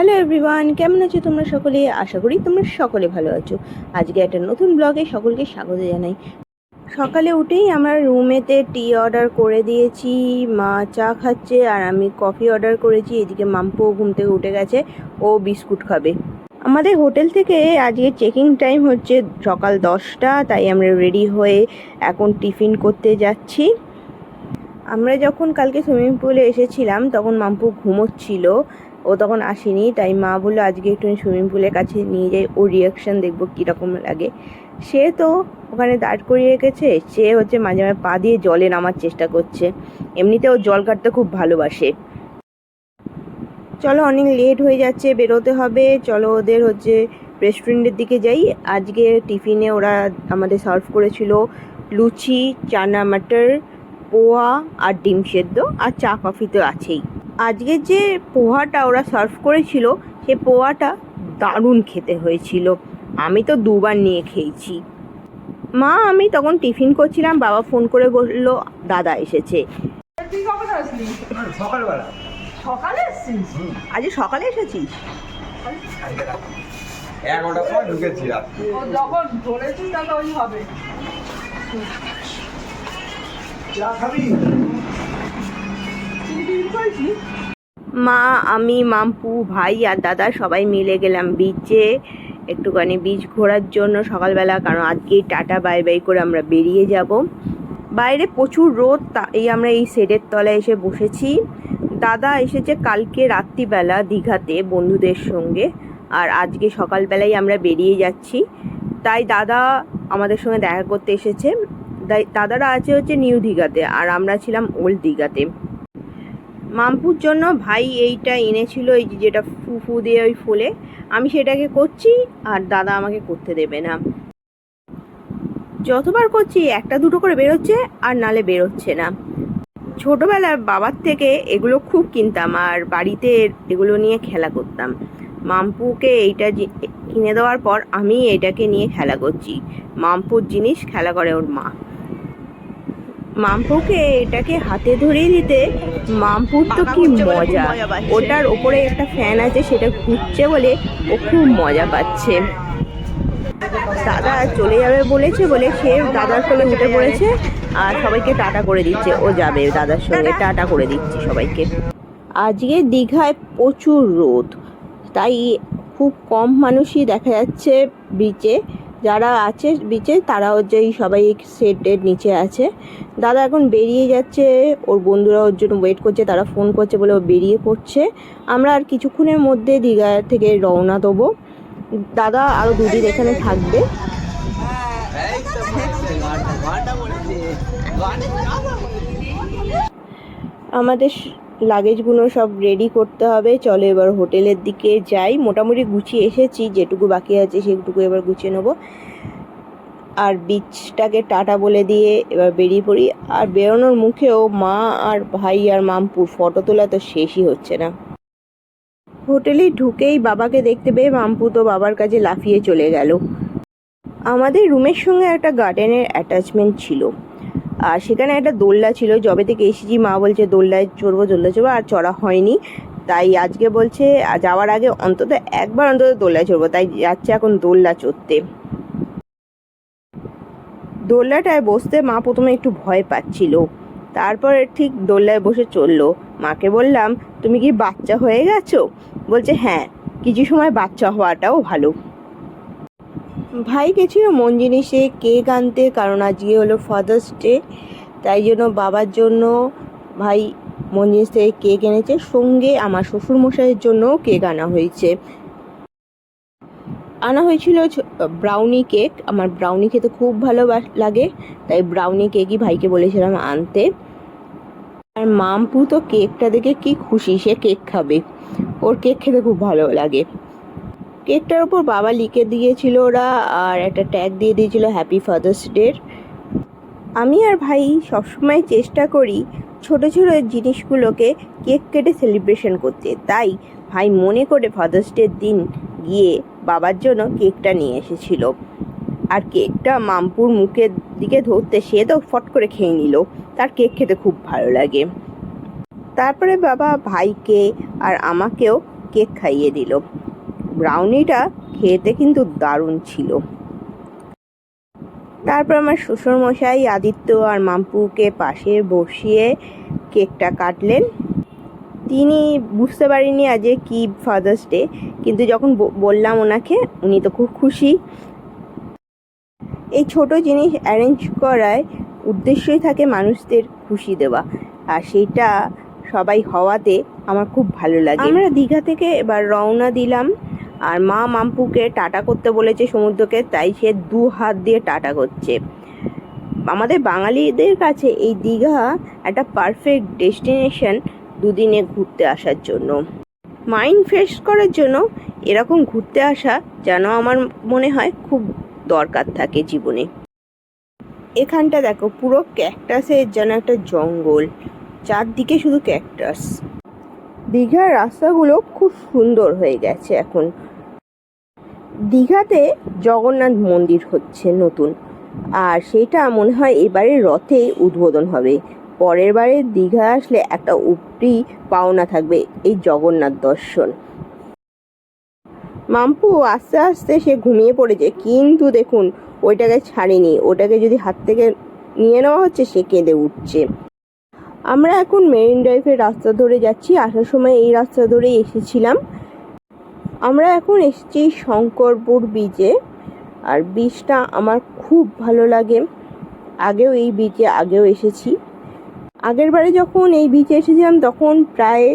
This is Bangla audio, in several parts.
হ্যালো এভরিওয়ান কেমন আছো তোমরা সকলে? আশা করি তোমরা সকলে ভালো আছো। আজকে একটা নতুন ব্লগে সকলকে স্বাগত জানাই। সকালে উঠেই আমরা রুমেতে টি অর্ডার করে দিয়েছি, মা চা খাচ্ছে আর আমি কফি অর্ডার করেছি। এদিকে মাম্পু ঘুম থেকে উঠে গেছে, ও বিস্কুট খাবে। আমাদের হোটেল থেকে আজকে চেকিং টাইম হচ্ছে সকাল দশটা, তাই আমরা রেডি হয়ে এখন টিফিন করতে যাচ্ছি। আমরা যখন কালকে সুইমিং পুলে এসেছিলাম, তখন মাম্পু ঘুমোচ্ছিল। ও তখন আসেনি, তাই মা বলল আজকে একটু সুইমিং পুলের কাছে নিয়ে যাই, ওর রিয়াকশান দেখব কীরকম লাগে। সে তো ওখানে দাঁড় করিয়ে রেখেছে, সে হচ্ছে মাঝে মাঝে পা দিয়ে জলে নামার চেষ্টা করছে। এমনিতে ও জল কাটতে খুব ভালোবাসে। চলো অনেক লেট হয়ে যাচ্ছে, বেরোতে হবে, চলো ওদের হচ্ছে রেস্টুরেন্টের দিকে যাই। আজকে টিফিনে ওরা আমাদের সার্ভ করেছিল লুচি, চানা মাটার পোহা আর ডিম সেদ্ধ আর চা কফি তো আছেই। আজকে যে পোহাটা ওরা সার্ভ করেছিল সে পোহাটা দারুণ খেতে হয়েছিল। আমি তো দুবার নিয়ে খেয়েছি। মা আমি তখন টিফিন করছিলাম বাবা ফোন করে বলল দাদা এসেছে। তুই কখন আসলি? সকালবেলা। সকালে এসছিস আজ সকালে এসেছিস? এগারোটার সময় ঢুকেছি যখন ধরেছিস তাহলে ওই হবে। চা খাবি? তুই টিফিন করেছিস মা, আমি, মাম্পু, ভাই আর দাদা সবাই মিলে গেলাম বিচে একটুখানি বিচ ঘোরার জন্য সকালবেলা, কারণ আজকেই টাটা বাই বাই করে আমরা বেরিয়ে যাব। বাইরে প্রচুর রোদ এই আমরা এই শেডের তলায় এসে বসেছি। দাদা এসেছে কালকে রাত্রিবেলা দীঘাতে বন্ধুদের সঙ্গে, আর আজকে সকালবেলায় আমরা বেরিয়ে যাচ্ছি। তাই দাদা আমাদের সঙ্গে দেখা করতে এসেছে। দাই- দাদারা আছে হচ্ছে নিউ দীঘাতে, আর আমরা ছিলাম ওল্ড দীঘাতে। মামপুর জন্য ভাই এইটা এনেছিল এই যেটা ফুফু দিয়ে ওই ফুলে। আমি সেটাকে করছি আর দাদা আমাকে করতে দেবে না। যতবার করছি, একটা দুটো করে বেরোচ্ছে আর নালে বেরোচ্ছে না। ছোটোবেলার বাবার থেকে এগুলো খুব কিনতাম আর বাড়িতে এগুলো নিয়ে খেলা করতাম। মাম্পুকে এইটা কিনে দেওয়ার পর আমি এটাকে নিয়ে খেলা করছি। মাম্পুর জিনিস খেলা করে ওর মা। মাম্পুকে এটাকে হাতে ধরিয়ে দিতে মাম্পুর তো কি মজা। ওটার ওপরে একটা ফ্যান আছে সেটা ঘুরছে বলে ও খুব মজা পাচ্ছে। দাদা চলে যাবে বলেছে বলে সে দাদার কোলে উঠে পড়েছে আর সবাইকে টাটা করে দিচ্ছে। ও যাবে দাদার সঙ্গে টাটা। করে দিচ্ছি সবাইকে। আজকে দীঘায় প্রচুর রোদ তাই খুব কম মানুষই দেখা যাচ্ছে বিচে যারা আছে বিচে তারা হচ্ছে এই সবাই সেটের নিচে আছে। দাদা এখন বেরিয়ে যাচ্ছে, ওর বন্ধুরা ওর জন্য ওয়েট করছে, তারা ফোন করছে বলে ও বেরিয়ে পড়ছে। আমরা আর কিছুক্ষণের মধ্যে দীঘা থেকে রওনা দেবো। দাদা আরও দুদিন এখানে থাকবে। আমাদের লাগেজগুলো সব রেডি করতে হবে। চলো এবার হোটেলের দিকে যাই। মোটামুটি গুছিয়ে এসেছি। যেটুকু বাকি আছে সেটুকু এবার গুছিয়ে নেব। আর বিচটাকে টাটা বলে দিয়ে এবার বেরিয়ে পড়ি। আর বেরোনোর মুখেও মা আর ভাই আর মামপুর ফটো তোলা তো শেষই হচ্ছে না। হোটেলে ঢুকেই বাবাকে দেখতে পেয়ে মাম্পু তো বাবার কাছে লাফিয়ে চলে গেল। আমাদের রুমের সঙ্গে একটা গার্ডেনের অ্যাটাচমেন্ট ছিল। আর সেখানে একটা দোলনা ছিল, যবে থেকে এসেছি, মা বলছে দোলনায় চড়বো, দোলনা চড়বো, আর চড়া হয়নি। তাই আজকে বলছে, যাওয়ার আগে অন্তত একবার অন্তত দোলনায় চড়বো, তাই যাচ্ছে এখন দোলনা চড়তে। দোলনাটায় বসতে মা প্রথমে একটু ভয় পাচ্ছিল। তারপরে ঠিক দোলনায় বসে চলল মাকে বললাম, তুমি কি বাচ্চা হয়ে গেছো? বলছে হ্যাঁ কিছু সময় বাচ্চা হওয়াটাও ভালো। ভাই গেছিল মন জিনিসে কেক আনতে, কারণ আজকে হলো ফাদার্স ডে তাই জন্য বাবার জন্য ভাই মন জিনিস থেকে কেক এনেছে, সঙ্গে আমার শ্বশুর মশাইয়ের জন্যও কেক আনা হয়েছে। আনা হয়েছিল ব্রাউনি কেক আমার ব্রাউনি খেতে খুব ভালো লাগে, তাই ব্রাউনি কেকই ভাইকে বলেছিলাম আনতে। আর মামপু তো কেকটা দেখে কি খুশি, সে কেক খাবে। ওর কেক খেতে খুব ভালো লাগে। কেকটার ওপর বাবা লিখে দিয়েছিল ওরা আর একটা ট্যাগ দিয়ে দিয়েছিল হ্যাপি ফাদার্স ডের আমি আর ভাই সবসময় চেষ্টা করি ছোট ছোট জিনিসগুলোকে কেক কেটে সেলিব্রেশন করতে। তাই ভাই মনে করে ফাদার্স ডের দিন গিয়ে বাবার জন্য কেকটা নিয়ে এসেছিল। আর কেকটা মামপুর মুখের দিকে ধরতে সে তো ফট করে খেয়ে নিল। তার কেক খেতে খুব ভালো লাগে। তারপরে বাবা ভাইকে আর আমাকেও কেক খাইয়ে দিল। ব্রাউনিটা খেতে কিন্তু দারুণ ছিল। তারপর আমার শ্বশুরমশাই, আদিত্য আর মাম্পুকে পাশে বসিয়ে কেকটা কাটলেন। তিনি বুঝতে পারেননি আজকে কি ফাদার্স ডে কিন্তু যখন বললাম ওনাকে, উনি তো খুব খুশি। এই ছোট জিনিস অ্যারেঞ্জ করায় উদ্দেশ্যই থাকে মানুষদের খুশি দেওয়া, আর সেটা সবাই হওয়াতে আমার খুব ভালো লাগে। আমরা দীঘা থেকে এবার রওনা দিলাম। আর মা মাম্পুকে টাটা করতে বলেছে সমুদ্রকে, তাই সে দু হাত দিয়ে টাটা করছে। আমাদের বাঙালিদের কাছে এই দীঘা একটা পারফেক্ট ডেস্টিনেশন দুদিনে ঘুরতে আসার জন্য। মাইন্ড ফ্রেশ করার জন্য এরকম ঘুরতে আসা যেন আমার মনে হয় খুব দরকার থাকে জীবনে। এখানটা দেখো, পুরো ক্যাকটাসের যেন একটা জঙ্গল, চারদিকে শুধু ক্যাকটাস দীঘার রাস্তাগুলো খুব সুন্দর হয়ে গেছে এখন। দীঘাতে জগন্নাথ মন্দির হচ্ছে নতুন। আর সেটা মনে হয় এবারে রথে উদ্বোধন হবে। পরের বারে দীঘা আসলে একটা উপরি পাওনা থাকবে এই জগন্নাথ দর্শন। মাম্পু, আস্তে আস্তে সে ঘুমিয়ে পড়েছে। কিন্তু দেখুন, ওইটাকে ছাড়েনি। ওটাকে যদি হাত থেকে নিয়ে নেওয়া হচ্ছে, সে কেঁদে উঠছে। আমরা এখন মেরিন ড্রাইভের রাস্তা ধরে যাচ্ছি। আসার সময় এই রাস্তা ধরেই এসেছিলাম। আমরা এখন এসেছি শঙ্করপুর বিচে আর বিচটা আমার খুব ভালো লাগে। আগেও এই বিচে আগেও এসেছি। আগের বারে যখন এই বিচে এসেছিলাম, তখন প্রায়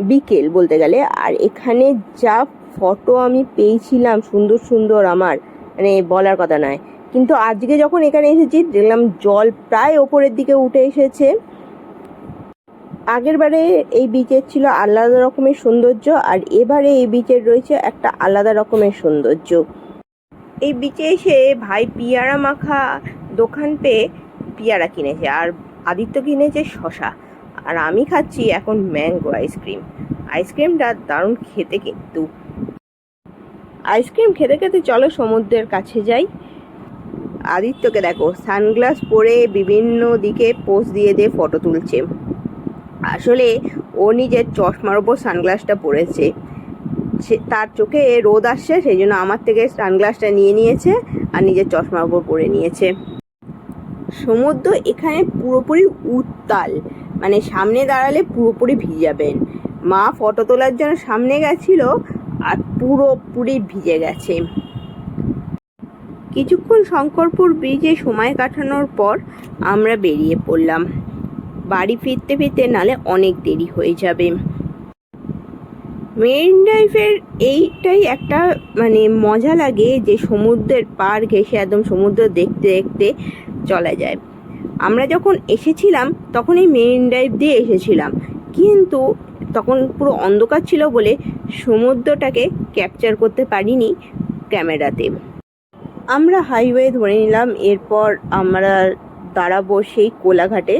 বিকেল বলতে গেলে। আর এখানে যা ফটো আমি পেয়েছিলাম, সুন্দর সুন্দর আমার মানে বলার কথা নয়। কিন্তু আজকে যখন এখানে এসেছি, দেখলাম জল প্রায় ওপরের দিকে উঠে এসেছে। আগের বারে এই বিচের ছিল আলাদা রকমের সৌন্দর্য আর এবারে এই বিচের রয়েছে একটা আলাদা রকমের সৌন্দর্য। এই বিচে এসে ভাই পিয়ারা মাখা দোকান পেয়ে পিয়ারা কিনেছে আর আদিত্য কিনেছে শশা। আর আমি খাচ্ছি এখন ম্যাঙ্গো আইসক্রিম আইসক্রিমটা দারুণ খেতে কিন্তু। আইসক্রিম খেতে খেতে চলো সমুদ্রের কাছে যাই। আদিত্যকে দেখো, সানগ্লাস পরে বিভিন্ন দিকে পোজ দিয়ে দিয়ে ফটো তুলছে। আসলে ও নিজের চশমার ওপর সানগ্লাসটা পরেছে। সে, তার চোখে রোদ আসছে, সেই জন্য আমার থেকে সানগ্লাসটা নিয়ে নিয়েছে আর নিজের চশমার ওপর পরে নিয়েছে। সমুদ্র এখানে পুরোপুরি উত্তাল মানে সামনে দাঁড়ালে পুরোপুরি ভিজাবেন। মা ফটো তোলার জন্য সামনে গেছিল আর পুরোপুরি ভিজে গেছে। কিছুক্ষণ শঙ্করপুর ব্রিজে সময় কাটানোর পর আমরা বেরিয়ে পড়লাম। বাড়ি ফিরতে ফিরতে নালে অনেক দেরি হয়ে যাবে। মেরিন ড্রাইভের এইটাই একটা মানে মজা লাগে যে সমুদ্রের পার ঘেসে একদম সমুদ্র দেখতে দেখতে চলা যায়। আমরা যখন এসেছিলাম, তখন এই মেরিন ড্রাইভ দিয়ে এসেছিলাম। কিন্তু তখন পুরো অন্ধকার ছিল বলে সমুদ্রটাকে ক্যাপচার করতে পারিনি ক্যামেরাতে। আমরা হাইওয়ে ধরে নিলাম, এরপর আমরা দাঁড়াবো সেই কোলাঘাটে।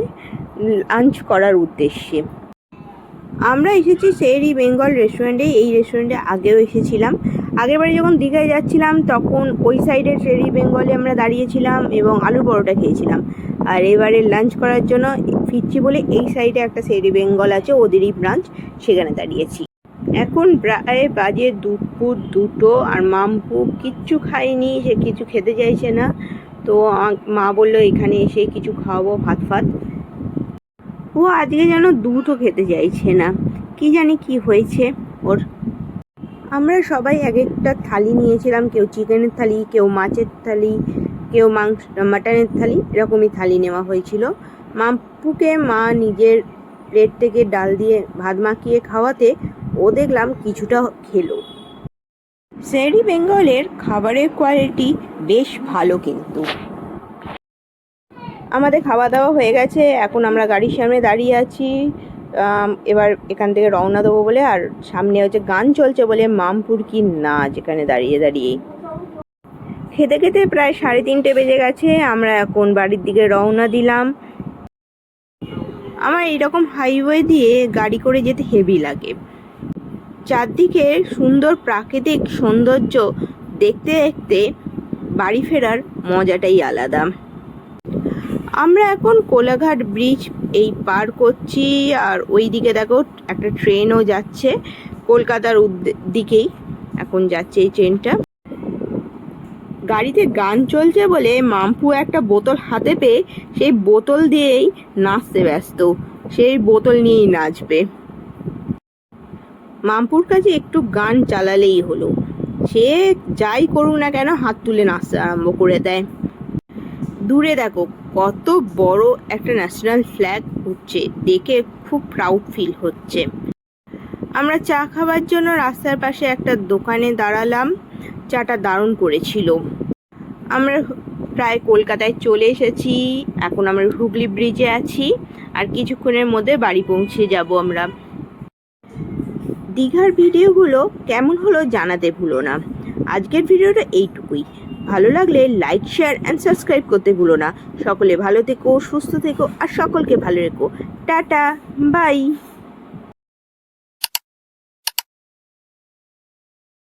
লাঞ্চ করার উদ্দেশ্যে। আমরা এসেছি সেরি বেঙ্গল রেস্টুরেন্টে এই রেস্টুরেন্টে আগেও এসেছিলাম। আগেরবারে যখন দীঘায় যাচ্ছিলাম, তখন ওই সাইডে সেরি বেঙ্গলে আমরা দাঁড়িয়েছিলাম এবং আলুর পরোটা খেয়েছিলাম। আর এবারে লাঞ্চ করার জন্য ফিরছি বলে এই সাইডে একটা সেরি বেঙ্গল আছে, ওদেরই ব্রাঞ্চ সেখানে দাঁড়িয়েছি। এখন প্রায় বাজে দুপুর দুটো আর মামপু কিচ্ছু খায়নি, সে কিছু খেতে চাইছে না। তো মা বলল এখানে এসে কিছু খাওয়াবো, ভাত ফাত। ও আজকে যেন দুধও খেতে চাইছে না। কি জানি কি হয়েছে ওর। আমরা সবাই এক একটা থালি নিয়েছিলাম, কেউ চিকেনের থালি, কেউ মাছের থালি, কেউ মাংস, মাটনের থালি, এরকমই থালি নেওয়া হয়েছিল। মাম্পুকে মা নিজের প্লেট থেকে ডাল দিয়ে ভাত মাখিয়ে খাওয়াতে ও দেখলাম কিছুটা খেলো। সেরি বেঙ্গলের খাবারের কোয়ালিটি বেশ ভালো কিন্তু। আমাদের খাওয়া দাওয়া হয়ে গেছে, এখন আমরা গাড়ির সামনে দাঁড়িয়ে আছি। এবার এখান থেকে রওনা দেবো বলে, আর সামনে হচ্ছে গান চলছে বলে মামপুর কি না, যেখানে দাঁড়িয়ে দাঁড়িয়ে। খেতে খেতে প্রায় সাড়ে তিনটে বেজে গেছে, আমরা এখন বাড়ির দিকে রওনা দিলাম। আমার এইরকম হাইওয়ে দিয়ে গাড়ি করে যেতে হেভি লাগে। চারদিকে সুন্দর প্রাকৃতিক সৌন্দর্য দেখতে দেখতে বাড়ি ফেরার মজাটাই আলাদা। আমরা এখন কোলাঘাট ব্রিজ এই পার করছি আর ওই দিকে দেখো একটা ট্রেনও যাচ্ছে কলকাতার দিকেই এখন যাচ্ছে এই ট্রেনটা। গাড়িতে গান চলছে বলে মাম্পু একটা বোতল হাতে পেয়ে সেই বোতল দিয়েই নাচতে ব্যস্ত। সেই বোতল নিয়েই নাচবে। মাম্পুর কাছে একটু গান চালালেই হলো। সে যাই করুক না কেন হাত তুলে নাচতে আরম্ভ করে দেয়। দূরে দেখো, কত বড় একটা ন্যাশনাল ফ্ল্যাগ উঠছে, দেখে খুব প্রাউড ফিল হচ্ছে। আমরা চা খাবার জন্য রাস্তার পাশে একটা দোকানে দাঁড়ালাম, চাটা দারুণ করেছিল। আমরা প্রায় কলকাতায় চলে এসেছি, এখন আমরা হুগলি ব্রিজে আছি, আর কিছুক্ষণের মধ্যে বাড়ি পৌঁছে যাব আমরা। দীঘার ভিডিওগুলো কেমন হলো জানাতে ভুলো না। আজকের ভিডিওটা এইটুকুই। ভালো লাগলে লাইক শেয়ার অ্যান্ড সাবস্ক্রাইব করতে ভুলো না। সকলে ভালো থেকো, সুস্থ থেকো, আর সকলকে ভালো রেখো। Tata bye